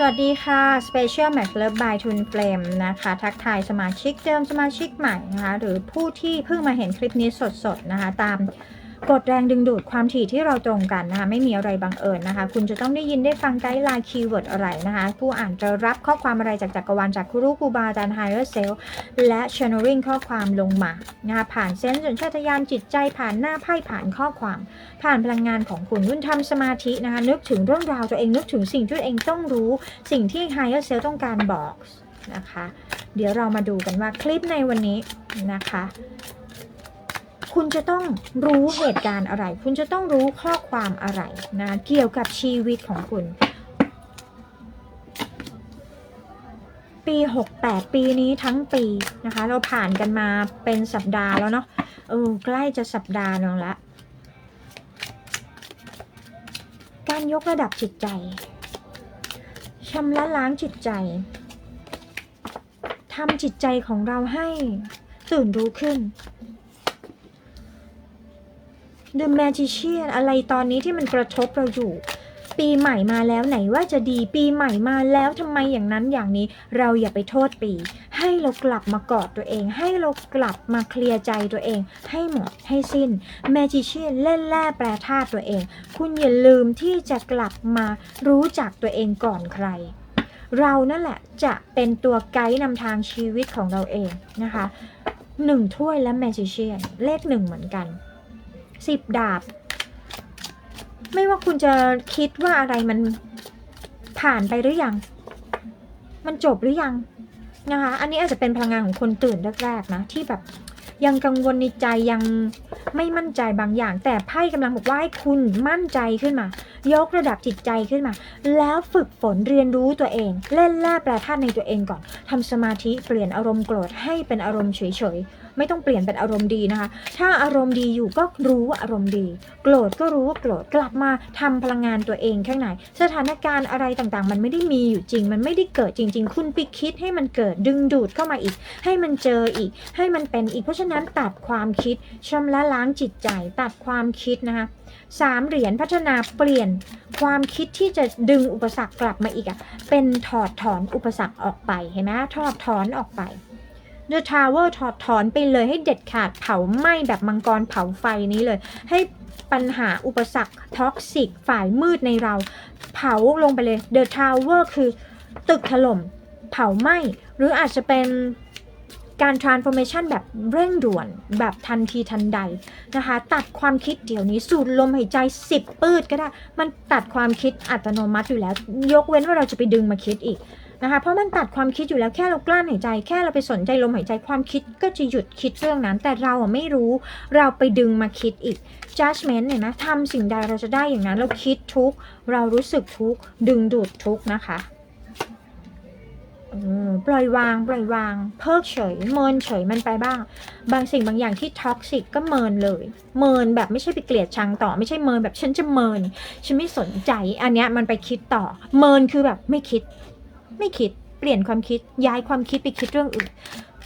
สวัสดีค่ะ Special Match Love by Twin Flame นะคะ ทักทายสมาชิกเดิมสมาชิกใหม่นะคะ หรือผู้ที่เพิ่งมาเห็นคลิปนี้สดๆนะคะ ตาม กฎแรงดึงดูดความถี่ที่เราตรงกันนะคะ ไม่มีอะไรบังเอิญนะคะ คุณจะต้องได้ยินได้ฟังไกด์ไลน์คีย์เวิร์ดอะไรนะคะ ผู้อ่านจะรับข้อความอะไรจากจักรวาลจากครูครูบาอาจารย์ไฮเออร์เซลและ channeling ข้อความลงมานะคะผ่านเซนส์สัญชาตญาณจิตใจผ่านหน้าไพ่ผ่านข้อความ ผ่านพลังงานของคุณคุณทำสมาธินะคะ นึกถึงเรื่องราวตัวเองนึกถึงสิ่งที่ตัวเองต้องรู้ สิ่งที่ Higher Self ต้องการบอกนะคะ เดี๋ยวเรามาดูกันว่าคลิปในวันนี้นะคะ คุณจะต้องรู้เหตุการณ์อะไร คุณจะต้องรู้ข้อความอะไรนะเกี่ยวกับชีวิตของคุณ ปี 68 ปีนี้ทั้งปีนะคะ เราผ่านกันมาเป็นสัปดาห์แล้วเนาะเออใกล้จะสัปดาห์นึงละ การยกระดับจิตใจชำระล้างจิตใจทำจิตใจของเราให้ตื่นรู้ขึ้น The Magician อะไรตอนนี้ที่มันกระทบเราอยู่ ปีใหม่มาแล้วไหนว่าจะดี ปีใหม่มาแล้วทำไมอย่างนั้นอย่างนี้ เราอย่าไปโทษปี ให้เรากลับมากอดตัวเอง ให้เรากลับมาเคลียร์ใจตัวเอง ให้หมดให้สิ้น Magician เล่นแร่แปรธาตุตัวเอง คุณอย่าลืมที่จะกลับมารู้จักตัวเองก่อนใครเรานั่นแหละจะเป็นตัวไกด์นำทางชีวิตของเราเองนะคะหนึ่งถ้วยและ Magician เลขหนึ่งเหมือนกัน สิบดาบ ไม่ว่าคุณจะคิดว่าอะไรมันผ่านไปหรือยัง มันจบหรือยังนะคะ อันนี้อาจจะเป็นพลังงานของคนตื่นแรกๆนะ ที่แบบยังกังวลในใจยังไม่มั่นใจบางอย่าง แต่ไพ่กำลังบอกว่าให้คุณมั่นใจขึ้นมา ยกระดับจิตใจขึ้นมา แล้วฝึกฝนเรียนรู้ตัวเอง เล่นแร่แปรธาตุในตัวเองก่อนทำสมาธิเปลี่ยนอารมณ์โกรธให้เป็นอารมณ์เฉยๆ ไม่ต้องเปลี่ยนเป็นอารมณ์ดีนะคะ ถ้าอารมณ์ดีอยู่ก็รู้ว่าอารมณ์ดี โกรธก็รู้ว่าโกรธกลับมาทำพลังงานตัวเองข้างในสถานการณ์อะไรต่างๆ มันไม่ได้มีอยู่จริง มันไม่ได้เกิดจริง ๆ คุณไปคิดให้มันเกิดดึงดูดเข้ามาอีก ให้มันเจออีก ให้มันเป็นอีก เพราะฉะนั้นตัดความคิดชำระล้างจิตใจ ตัดความคิดนะคะสามเหรียญพัฒนาเปลี่ยนความคิดที่จะดึงอุปสรรคกลับมาอีกอะเป็นถอดถอนอุปสรรคออกไปเห็นไหมถอดถอนออกไป The Tower ถอดถอนไปเลยให้เด็ดขาดเผาไหม้แบบมังกรเผาไฟนี้เลย ให้ปัญหาอุปสรรคท็อกซิกฝ่ายมืดในเรา เผาลงไปเลย The Tower คือตึกถล่มเผาไหม้ หรืออาจจะเป็นการ transformation แบบเร่งด่วนแบบทันทีทันใดนะคะ ตัดความคิดเดี๋ยวนี้สูดลมหายใจ 10 ปืดก็ได้ มันตัดความคิดอัตโนมัติอยู่แล้ว ยกเว้นว่าเราจะไปดึงมาคิดอีก นะคะเพราะมันตัดความคิดอยู่แล้วแค่เรากลั้นหายใจ แค่เราไปสนใจลมหายใจความคิดก็จะหยุดคิดเรื่องนั้น แต่เราอะไม่รู้เราไปดึงมาคิดอีก judgment เนี่ยนะทำสิ่งใดเราจะได้อย่างนั้น เราคิดทุกข์เรารู้สึกทุกข์ดึงดูดทุกข์นะคะเออปล่อยวาง ปล่อยวาง เพิกเฉย เมินเฉยมันไปบ้าง บางสิ่งบางอย่างที่ท็อกซิกก็เมินเลย เมินแบบไม่ใช่ไปเกลียดชังต่อ ไม่ใช่เมินแบบฉันจะเมิน ฉันไม่สนใจ อันเนี้ยมันไปคิดต่อ เมินคือแบบไม่คิด ไม่คิด เปลี่ยนความคิด ย้ายความคิดไปคิดเรื่องอื่น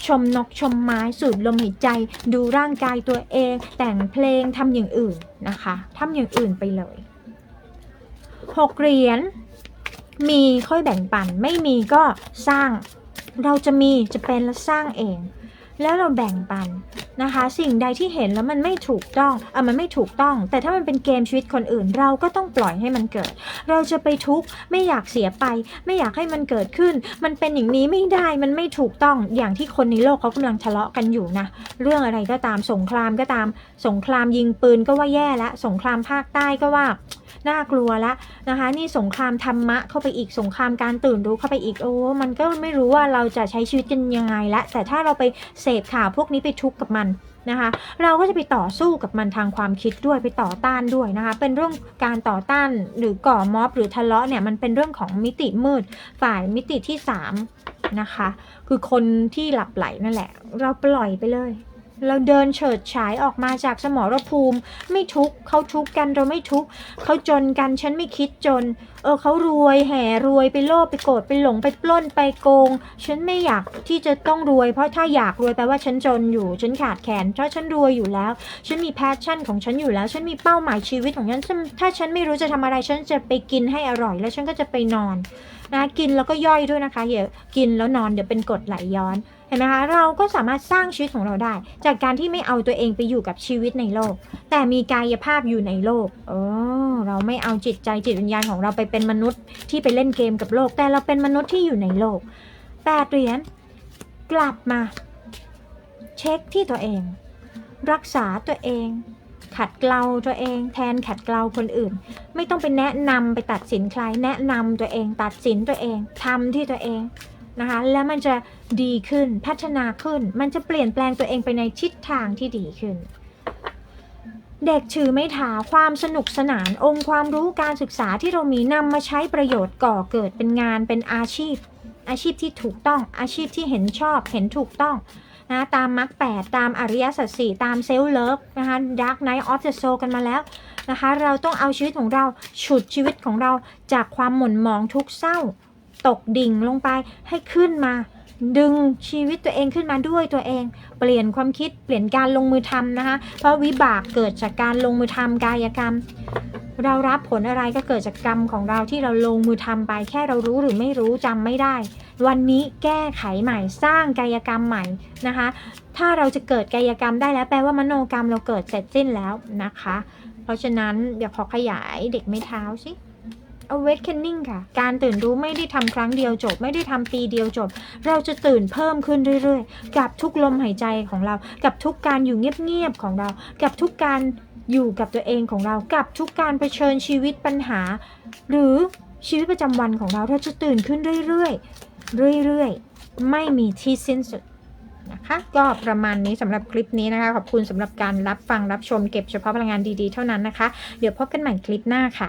ชมนกชมไม้สูดลมหายใจ ดูร่างกายตัวเอง แต่งเพลงทำอย่างอื่นนะคะทำอย่างอื่นไปเลยหกเหรียญมีค่อยแบ่งปัน ไม่มีก็สร้าง เราจะมีจะเป็นและสร้างเอง แล้วเราแบ่งปันนะคะ สิ่งใดที่เห็นแล้วมันไม่ถูกต้องอะมันไม่ถูกต้อง แต่ถ้ามันเป็นเกมชีวิตคนอื่น เราก็ต้องปล่อยให้มันเกิด เราจะไปทุกข์ไม่อยากเสียไป ไม่อยากให้มันเกิดขึ้น มันเป็นอย่างนี้ไม่ได้มันไม่ถูกต้องอย่างที่คนในโลกเขากำลังทะเลาะกันอยู่นะเรื่องอะไรก็ตามสงครามก็ตาม สงครามยิงปืนก็ว่าแย่ละสงครามภาคใต้ก็ว่า น่ากลัวละนะคะ นี่สงครามธรรมะเข้าไปอีกสงครามการตื่นรู้เข้าไปอีกโอ้มันก็ไม่รู้ว่าเราจะใช้ชีวิตกันยังไงละแต่ถ้าเราไปเสพข่าวพวกนี้ไปทุกข์กับมันนะคะ เราก็จะไปต่อสู้กับมันทางความคิดด้วยไปต่อต้านด้วยนะคะ เป็นเรื่องการต่อต้านหรือก่อม็อบหรือทะเลาะเนี่ยมันเป็นเรื่องของมิติมืดฝ่ายมิติที่3นะคะ คือคนที่หลับไหลนั่นแหละ เราปล่อยไปเลย เราเดินเฉิดฉายออกมาจากสมรภูมิ ไม่ทุกเขาทุกกันเราไม่ทุกเขาจนกันฉันไม่คิดจน เออเขารวยแห่รวยไปโลภไปโกรธไปหลงไปปล้นไปโกง ฉันไม่อยากที่จะต้องรวย เพราะถ้าอยากรวยแปลว่าฉันจนอยู่ ฉันขาดแคลนเพราะฉันรวยอยู่แล้ว ฉันมีแพชชั่นของฉันอยู่แล้ว ฉันมีเป้าหมายชีวิตของฉันถ้าฉันไม่รู้จะทำอะไรฉันจะไปกินให้อร่อย แล้วฉันก็จะไปนอน นะกินแล้วก็ย่อยด้วยนะคะอย่ากินแล้วนอนเดี๋ยวเป็นกรดไหลย้อนเห็นไหมคะเราก็สามารถสร้างชีวิตของเราได้ จากการที่ไม่เอาตัวเองไปอยู่กับชีวิตในโลก แต่มีกายภาพอยู่ในโลกเออเราไม่เอาจิตใจจิตวิญญาณของเราไปเป็นมนุษย์ที่ไปเล่นเกมกับโลก แต่เราเป็นมนุษย์ที่อยู่ในโลกแปดเหรียญกลับมา เช็คที่ตัวเอง รักษาตัวเอง ขัดเกลาตัวเอง แทนขัดเกลาคนอื่น ไม่ต้องไปแนะนำไปตัดสินใคร แนะนำตัวเอง ตัดสินตัวเองทำที่ตัวเองนะคะ แล้วมันจะดีขึ้นพัฒนาขึ้น มันจะเปลี่ยนแปลงตัวเองไปในทิศทางที่ดีขึ้น เด็กถือไม้เท้าความสนุกสนาน องค์ความรู้การศึกษาที่เรามีนำมาใช้ประโยชน์ก่อเกิดเป็นงานเป็นอาชีพ อาชีพที่ถูกต้องอาชีพที่เห็นชอบเห็นถูกต้อง นะตามมรรคแปดตามอริยสัจสี่ตามเซลเลิฟนะคะดาร์กไนท์ออฟเดอะโซกันมาแล้วนะคะ เราต้องเอาชีวิตของเราฉุดชีวิตของเราจากความหม่นหมองทุกเศร้า ตกดิ่งลงไปให้ขึ้นมาดึงชีวิตตัวเองขึ้นมาด้วยตัวเอง เปลี่ยนความคิดเปลี่ยนการลงมือทำนะคะ เพราะวิบากเกิดจากการลงมือทำกายกรรม เรารับผลอะไรก็เกิดจากกรรมของเราที่เราลงมือทำไป แค่เรารู้หรือไม่รู้จำไม่ได้ วันนี้แก้ไขใหม่สร้างกายกรรมใหม่นะคะ ถ้าเราจะเกิดกายกรรมได้แล้วแปลว่ามโนกรรมเราเกิดเสร็จสิ้นแล้วนะคะ เพราะฉะนั้นเดี๋ยวขอขยายเด็กไม่เท้าสิ awakening ค่ะ การตื่นรู้ไม่ได้ทำครั้งเดียวจบ ไม่ได้ทำปีเดียวจบ เราจะตื่นเพิ่มขึ้นเรื่อยๆ กับทุกลมหายใจของเรา กับทุกการอยู่เงียบๆของเรา กับทุกการ อยู่กับตัวเองของเรากับทุกการเผชิญชีวิตปัญหา หรือชีวิตประจำวันของเราเราจะตื่นขึ้นเรื่อยๆ เรื่อยๆ ไม่มีที่สิ้นสุดนะคะก็ประมาณนี้สำหรับคลิปนี้นะคะ ขอบคุณสำหรับการรับฟังรับชมเก็บเฉพาะพลังงานดีๆ เท่านั้นนะคะ เดี๋ยวพบกันใหม่คลิปหน้าค่ะ